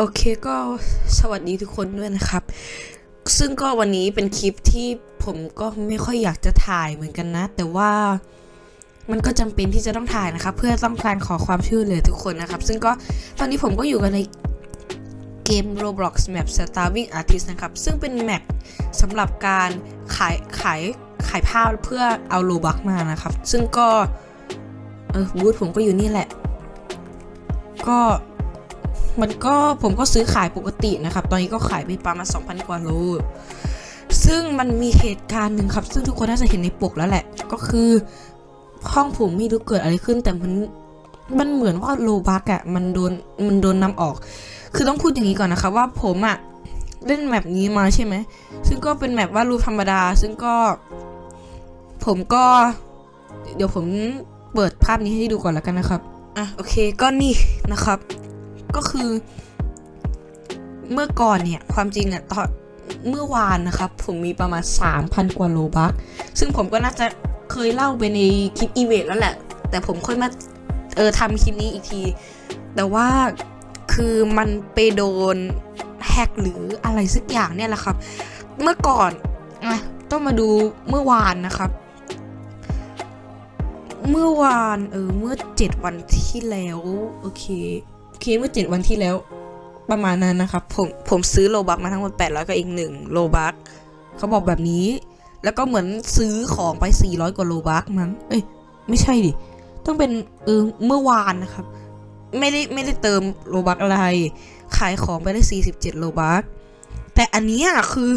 โอเคก็สวัสดีทุกคนด้วยนะครับ ซึ่งก็วันนี้เป็นคลิปที่ผมก็ไม่ค่อยอยากจะถ่ายเหมือนกันนะ แต่ว่ามันก็จำเป็นที่จะต้องถ่ายนะครับ เพื่อต้องการขอความช่วยเหลือทุกคนนะครับ ซึ่งก็ตอนนี้ผมก็อยู่กันในเกม Roblox Map Starving Artist นะครับ ซึ่งเป็นแมปสำหรับการขายขายขายภาพเพื่อเอาโลบักมานะครับ ซึ่งก็ เออบูธผมก็อยู่นี่แหละ ก็ มันก็ผมก็ซื้อขายปกตินะครับ ตอนนี้ก็ขายไปประมาณ2,000 กว่าโล ซึ่งมันมีเหตุการณ์หนึ่งครับ ซึ่งทุกคนน่าจะเห็นในปกแล้วแหละ ก็คือห้องผมไม่รู้เกิดอะไรขึ้น แต่มันมันเหมือนว่าโลบักอะมันโดนมันโดนนำออก คือต้องพูดอย่างนี้ก่อนนะคะว่าผมอะเล่นแมปนี้มาใช่ไหม ซึ่งก็เป็นแมปว่ารูปธรรมดา ซึ่งก็ ผมก็ เดี๋ยวผมเปิดภาพนี้ให้ดูก่อนแล้วกันนะครับ อะโอเคก็นี่นะครับ ก็คือ เมื่อก่อนเนี่ย ความจริงอะตอนเมื่อวานนะครับ ผมมีประมาณ 3,000 กว่าโลบัคซึ่งผมก็น่าจะเคยเล่าไปในคลิปอีเวนต์แล้วแหละ แต่ผมค่อยมาเออทำคลิปนี้อีกที แต่ว่าคือมันไปโดนแฮกหรืออะไรสักอย่างเนี่ยแหละครับ เมื่อก่อนอะต้องมาดูเมื่อวานนะครับ เมื่อวานเออเมื่อ 7 วันที่แล้ว โอเค เคเมื่อ7วันที่แล้ว ประมาณนั้นนะครับ ผมผมซื้อโลบักมาทั้งหมด800กับอีกหนึ่งโลบักเขาบอกแบบนี้ แล้วก็เหมือนซื้อของไป 400 กว่าโลบักมั้งเอ้ยไม่ใช่ดิ ต้องเป็นเออเมื่อวานนะครับ ไม่ได้ไม่ได้เติมโลบักอะไร ขายของไปได้ 47 โลบักแต่อันเนี้ยคือ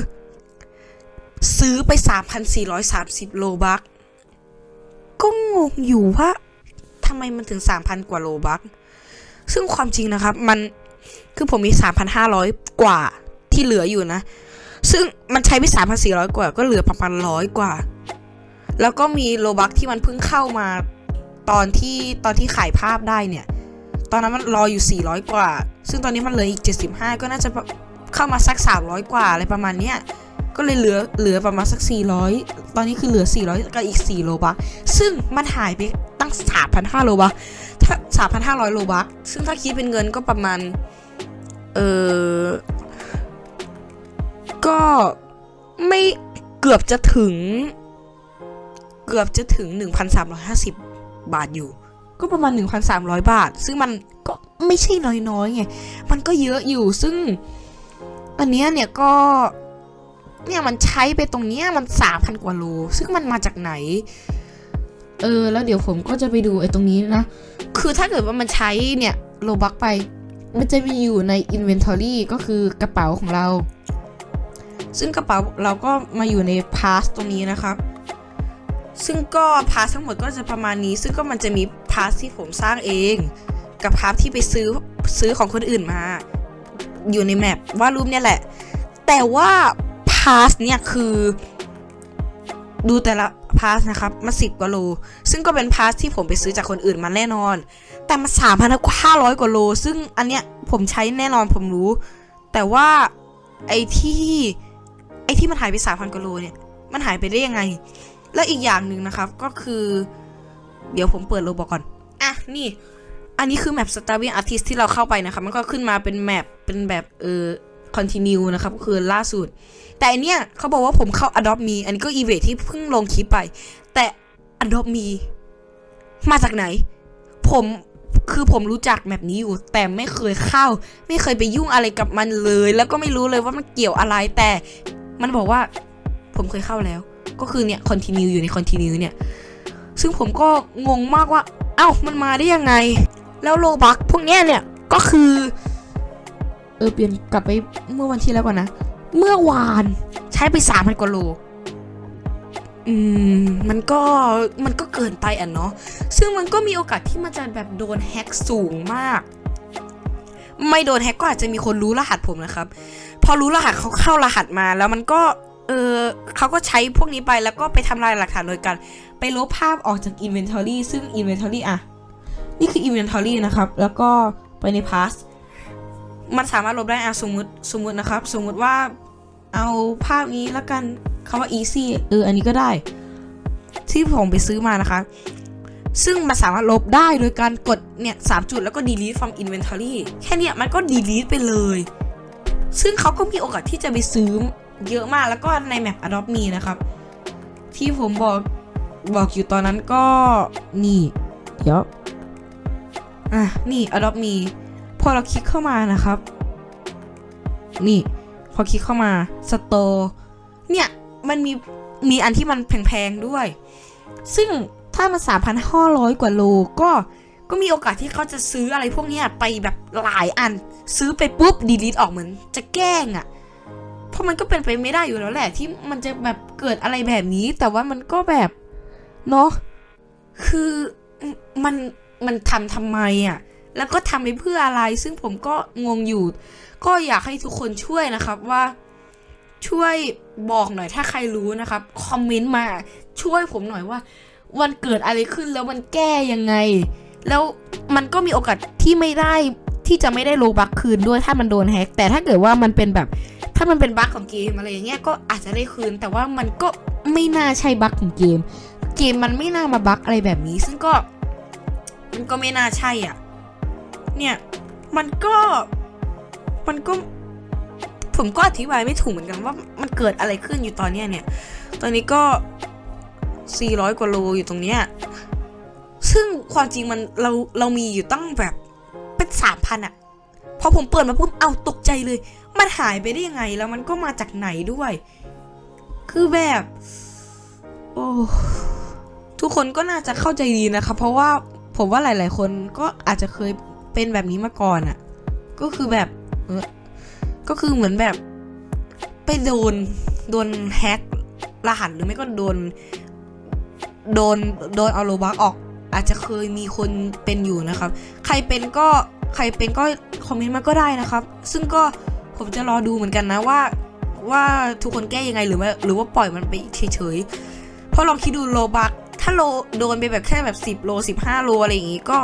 ซื้อไป 3,430 โลบักก็งงอยู่ว่าทำไมมันถึง 3,000 กว่าโลบัก ซึ่งความจริงนะครับ มันคือผมมี 3,500 กว่าที่เหลืออยู่นะ ซึ่งมันใช้ไป 3,400 กว่า ก็เหลือประมาณร้อยกว่า แล้วก็มีโลบักที่มันเพิ่งเข้ามาตอนที่ตอนที่ขายภาพได้เนี่ย ตอนนั้นมันรออยู่ 400 กว่า ซึ่งตอนนี้มันเหลืออีก 75 ก็น่าจะเข้ามาสัก 300 กว่าอะไรประมาณเนี้ยก็เลยเหลือเหลือประมาณสัก 400 ตอนนี้คือเหลือ 400 กับอีก 4 โลบัก ซึ่งมันหายไปตั้ง 3,500 โลบัก 3,500โลบักซึ่งถ้าคิดเป็นเงินก็ประมาณ เออก็ไม่เกือบจะถึง เกือบจะถึง 1,350 บาทอยู่ ก็ประมาณ 1,300 บาท ซึ่งมันก็ไม่ใช่น้อยๆไง มันก็เยอะอยู่ซึ่ง อันเนี้ยเนี่ยก็เนี่ยมันใช้ไปตรงเนี้ยมัน 3,000 กว่าโล ซึ่งมันมาจากไหน เออ แล้วเดี๋ยวผมก็จะไปดูไอ้ตรงนี้นะ คือถ้าเกิดว่ามันใช้เนี่ยโลบักไป มันจะมีอยู่ใน Inventory ก็คือกระเป๋าของเรา ซึ่งกระเป๋าเราก็มาอยู่ใน Pass ตรงนี้นะครับ ซึ่งก็ Pass ทั้งหมดก็จะประมาณนี้ ซึ่งก็มันจะมี Pass ที่ผมสร้างเอง กับ Pass ที่ไปซื้อซื้อของคนอื่นมา อยู่ในแมปว่ารูปเนี่ยแหละ แต่ว่า Pass เนี่ยคือ ดูแต่ละ Pass นะครับมาสิบกว่าโล ซึ่งก็เป็น Pass ที่ผมไปซื้อจากคนอื่นมาแน่นอน แต่มันสามพันห้าร้อยกว่าโล ซึ่งอันเนี้ยผมใช้แน่นอนผมรู้ แต่ว่าไอ้ที่ไอ้ที่มันหายไปสามพันกว่าโลเนี่ยมันหายไปได้ยังไง แล้วอีกอย่างหนึ่งนะครับก็คือ เดี๋ยวผมเปิดโลบอกก่อนอะนี่ อันนี้คือแมป Starving Artist ที่เราเข้าไปนะครับมันก็ขึ้นมาเป็นแมปเป็นแบบเออ continue นะครับก็คือล่าสุด แต่อันเนี้ยเขาบอกว่าผมเข้า Adopt Me อันนี้ก็อีเวนที่เพิ่งลงคลิปไป แต่ Adopt Me มาจากไหน ผมคือผมรู้จักแบบนี้อยู่ แต่ไม่เคยเข้า ไม่เคยไปยุ่งอะไรกับมันเลย แล้วก็ไม่รู้เลยว่ามันเกี่ยวอะไรแต่มันบอกว่า ผมเคยเข้าแล้ว ก็คือเนี่ย continue อยู่ใน continue เนี่ย ซึ่งผมก็งงมากว่า เอ้ามันมาได้ยังไง แล้วโลบักพวกเนี้ยเนี่ยก็คือ ออเปลี่ยนกลับไปเมื่อวันที่แล้วก่อนนะ เมื่อวานใช้ไปสามพันกว่าโล อืมมันก็มันก็เกินไปอะเนาะ ซึ่งมันก็มีโอกาสที่มันจะแบบโดนแฮ็กสูงมาก ไม่โดนแฮ็กก็อาจจะมีคนรู้รหัสผมนะครับ พอรู้รหัสเขาเข้ารหัสมาแล้วมันก็เออเขาก็ใช้พวกนี้ไปแล้วก็ไปทำลายหลักฐานโดยการไปลบภาพออกจาก Inventory ซึ่ง Inventory อะ นี่คือ Inventory นะครับ แล้วก็ไปใน Pass มันสามารถลบได้อะสมมติสมมตินะครับ สมมติว่าเอาภาพนี้แล้วกันคำว่า easy เอออันนี้ก็ได้ ที่ผมไปซื้อมานะคะ ซึ่งมันสามารถลบได้โดยการกดเนี่ยสามจุดแล้วก็ delete from inventory แค่เนี้ยมันก็ delete ไปเลย ซึ่งเขาก็มีโอกาสที่จะไปซื้อเยอะมากแล้วก็ในแมป Adopt Me นะครับ ที่ผมบอกบอกอยู่ตอนนั้นก็นี่ เดี๋ยวอะนี่ Adopt Me พอเราคลิกเข้ามานะครับ นี่พอคลิกเข้ามา Store เนี่ยมันมีมีอันที่มันแพงๆด้วย ซึ่งถ้ามัน3,500 กว่าโลก็ก็มีโอกาสที่เขาจะซื้ออะไรพวกเนี้ยไปแบบหลายอัน ซื้อไปปุ๊บดีลิทออกเหมือน จะแกล้งอะ่ะ เพราะมันก็เป็นไปไม่ได้อยู่แล้วแหละ ที่มันจะแบบเกิดอะไรแบบนี้ แต่ว่ามันก็แบบ เนาะคือมันมันทำทำไมอะ่ะ แล้วก็ทำไปเพื่ออะไร ซึ่งผมก็งงอยู่ ก็อยากให้ทุกคนช่วยนะครับว่าช่วยบอกหน่อยถ้าใครรู้นะครับคอมเมนต์มาช่วยผมหน่อยว่า วันเกิดอะไรขึ้นแล้วมันแก้ยังไง แล้วมันก็มีโอกาสที่ไม่ได้ที่จะไม่ได้โลบักคืนด้วยถ้ามันโดนแฮกแต่ถ้าเกิดว่ามันเป็นแบบถ้ามันเป็นบั๊กของเกมอะไรอย่างเงี้ยก็อาจจะได้คืน แต่ว่ามันก็ไม่น่าใช่บั๊กของเกม เกมมันไม่น่ามาบั๊กอะไรแบบนี้ ซึ่งก็มันก็ไม่น่าใช่อะ เนี่ย มันก็มันก็ ผมก็อธิบายไม่ถูกเหมือนกันว่ามันเกิดอะไรขึ้นอยู่ตอนเนี้ยเนี่ย ตอนนี้ก็ 400 กว่าโลอยู่ตรงเนี้ยซึ่งความจริงมันเราเรามีอยู่ตั้งแบบเป็นสามพันอะพอผมเปิดมาปุ๊บเอาตกใจเลย มันหายไปได้ยังไงแล้วมันก็มาจากไหนด้วย คือแบบ โอ้ทุกคนก็น่าจะเข้าใจดีนะคะ เพราะว่าผมว่าหลาย ๆ คนก็อาจจะเคย เป็นแบบนี้มาก่อนอะก็คือแบบเออก็คือเหมือนแบบ ไปโดน โดนแฮกรหัสหรือไม่ก็โดน โดน โดนเอาโลบักออก อาจจะเคยมีคนเป็นอยู่นะครับ ใครเป็นก็ใครเป็นก็คอมเมนต์มาก็ได้นะครับ ซึ่งก็ผมจะรอดูเหมือนกันนะว่าว่าทุกคนแก้ยังไงหรือว่าหรือว่าปล่อยมันไปเฉยๆ เพราะลองคิดดูโลบักถ้าโลโดนไปแบบแค่แบบ 10 โล 15 โลอะไรอย่างงี้ก็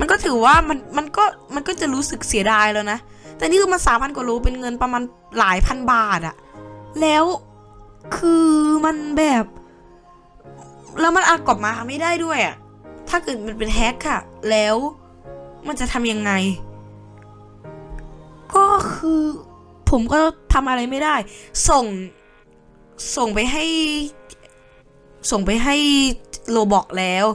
มันก็ถือว่ามันมันก็มันก็จะรู้สึกเสียดายแล้วนะ แต่นี่คือมันสามพันกว่าโลเป็นเงินประมาณหลายพันบาทอะแล้วคือมันแบบ แล้วมันอากลับมาไม่ได้ด้วยอะถ้าเกิดมันเป็นแฮกอะแล้วมันจะทำยังไง ก็คือผมก็ทำอะไรไม่ได้ ส่งส่งไปให้ ส่งไปให้โลบอกแล้ว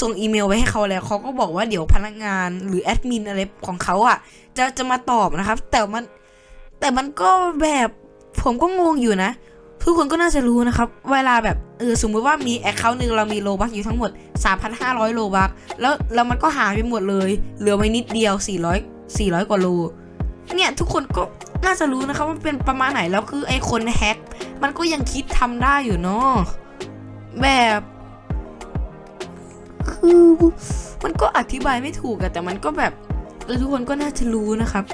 ส่งอีเมลไปให้เขาแล้วเขาก็บอกว่าเดี๋ยวพนักงานหรือแอดมินอะไรของเขาอะ จะจะมาตอบนะครับ แต่มันแต่มันก็แบบผมก็งงอยู่นะ ทุกคนก็น่าจะรู้นะครับ เวลาแบบเออสมมติว่ามีแอคเคาท์หนึ่งเรามีโลบักอยู่ทั้งหมด 3,500 โลบักแล้วแล้วมันก็หายไปหมดเลย เหลือไว้นิดเดียว 400 400 กว่าโลเนี่ยทุกคนก็น่าจะรู้นะครับว่าเป็นประมาณไหนแล้วคือไอ้คนแฮกมันก็ยังคิดทำได้อยู่เนาะแบบ คือมันก็อธิบายไม่ถูกอะแต่มันก็แบบทุกคนก็น่าจะรู้นะครับ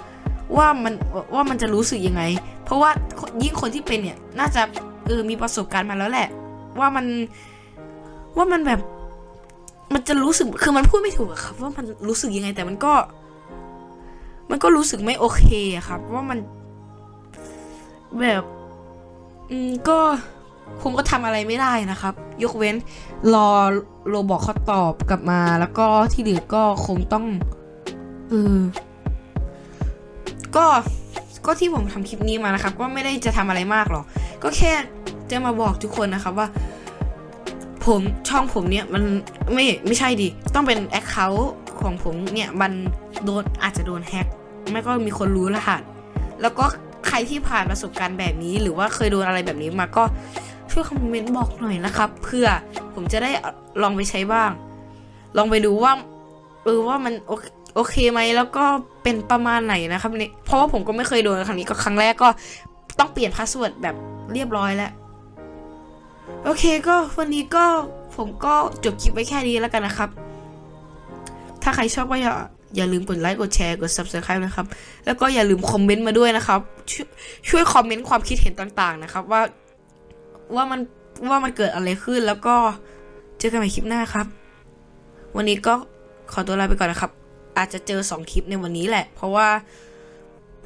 ว่ามันว่ามันจะรู้สึกยังไง เพราะว่ายิ่งคนที่เป็นเนี่ย น่าจะเออมีประสบการณ์มาแล้วแหละ ว่ามันว่ามันแบบ มันจะรู้สึกคือมันพูดไม่ถูกอะครับ ว่ามันรู้สึกยังไงแต่มันก็ มันก็รู้สึกไม่โอเคอะครับ ว่ามันแบบ อืมก็ คงก็ทำอะไรไม่ได้นะครับ ยกเว้นรอโรบอกเขาตอบกลับมา แล้วก็ที่เหลือก็คงต้องเออก็ก็ที่ผมทำคลิปนี้มานะครับ ก็ไม่ได้จะทำอะไรมากหรอก ก็แค่จะมาบอกทุกคนนะครับว่า ผมช่องผมเนี่ยมันไม่ไม่ใช่ดิ ต้องเป็นแอคเคาท์ของผมเนี่ยมันโดนอาจจะโดนแฮ็กไม่ก็มีคนรู้รหัส แล้วก็ใครที่ผ่านประสบการณ์แบบนี้ หรือว่าเคยโดนอะไรแบบนี้มาก็ ช่วยคอมเมนต์บอกหน่อยนะครับ เพื่อผมจะได้ลองไปใช้บ้าง ลองไปดูว่าเออว่ามันโอเคไหมแล้วก็เป็นประมาณไหนนะครับเนี่ยเพราะว่าผมก็ไม่เคยโดนครั้งนี้ก็ครั้งแรกก็ต้องเปลี่ยนพาสเวิร์ดแบบเรียบร้อยแล้ว โอเคก็วันนี้ก็ผมก็จบคลิปไว้แค่นี้แล้วกันนะครับ ถ้าใครชอบก็อย่าอย่าลืมกดไลค์กดแชร์กด subscribe นะครับ แล้วก็อย่าลืมคอมเมนต์มาด้วยนะครับชช่วยคอมเมนต์ความคิดเห็นต่างๆนะครับว่า ว่ามันว่ามันเกิดอะไรขึ้นแล้วก็เจอกันใหม่คลิปหน้าครับ วันนี้ก็ขอตัวลาไปก่อนนะครับ อาจจะเจอสองคลิปในวันนี้แหละ เพราะว่า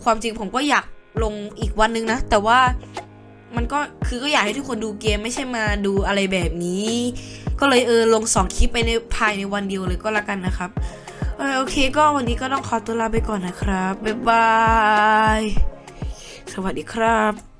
ความจริงผมก็อยากลงอีกวันนึงนะ แต่ว่ามันก็คือก็อยากให้ทุกคนดูเกมไม่ใช่มาดูอะไรแบบนี้ ก็เลยเออลงสองคลิปไปในภายในวันเดียวเลยก็แล้วกันนะครับโอเคก็วันนี้ก็ต้องขอตัวลาไปก่อนนะครับ บ๊ายบาย สวัสดีครับ